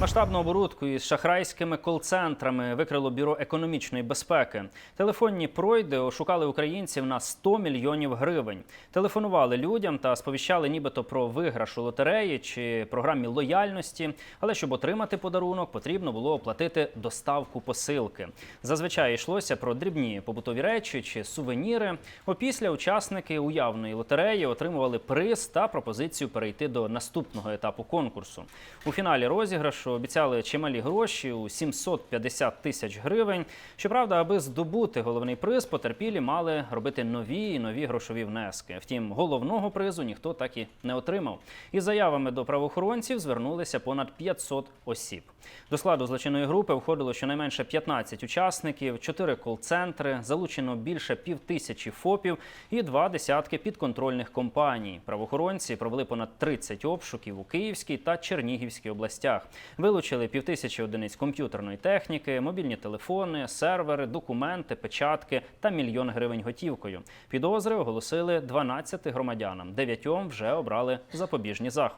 Масштабну оборудку із шахрайськими кол-центрами викрило бюро економічної безпеки. Телефонні пройди ошукали українців на 100 мільйонів гривень. Телефонували людям та сповіщали нібито про виграш у лотереї чи програмі лояльності. Але щоб отримати подарунок, потрібно було оплатити доставку посилки. Зазвичай йшлося про дрібні побутові речі чи сувеніри. Опісля учасники уявної лотереї отримували приз та пропозицію перейти до наступного етапу конкурсу. У фіналі розіграшу обіцяли чималі гроші у 750 тисяч гривень. Щоправда, аби здобути головний приз, потерпілі мали робити нові і нові грошові внески. Втім, головного призу ніхто так і не отримав. Із заявами до правоохоронців звернулися понад 500 осіб. До складу злочинної групи входило щонайменше 15 учасників, 4 кол-центри, залучено більше півтисячі ФОПів і два десятки підконтрольних компаній. Правоохоронці провели понад 30 обшуків у Київській та Чернігівській областях. Вилучили півтисячі одиниць комп'ютерної техніки, мобільні телефони, сервери, документи, печатки та мільйон гривень готівкою. Підозри оголосили 12 громадянам. Дев'ятьом вже обрали запобіжні заходи.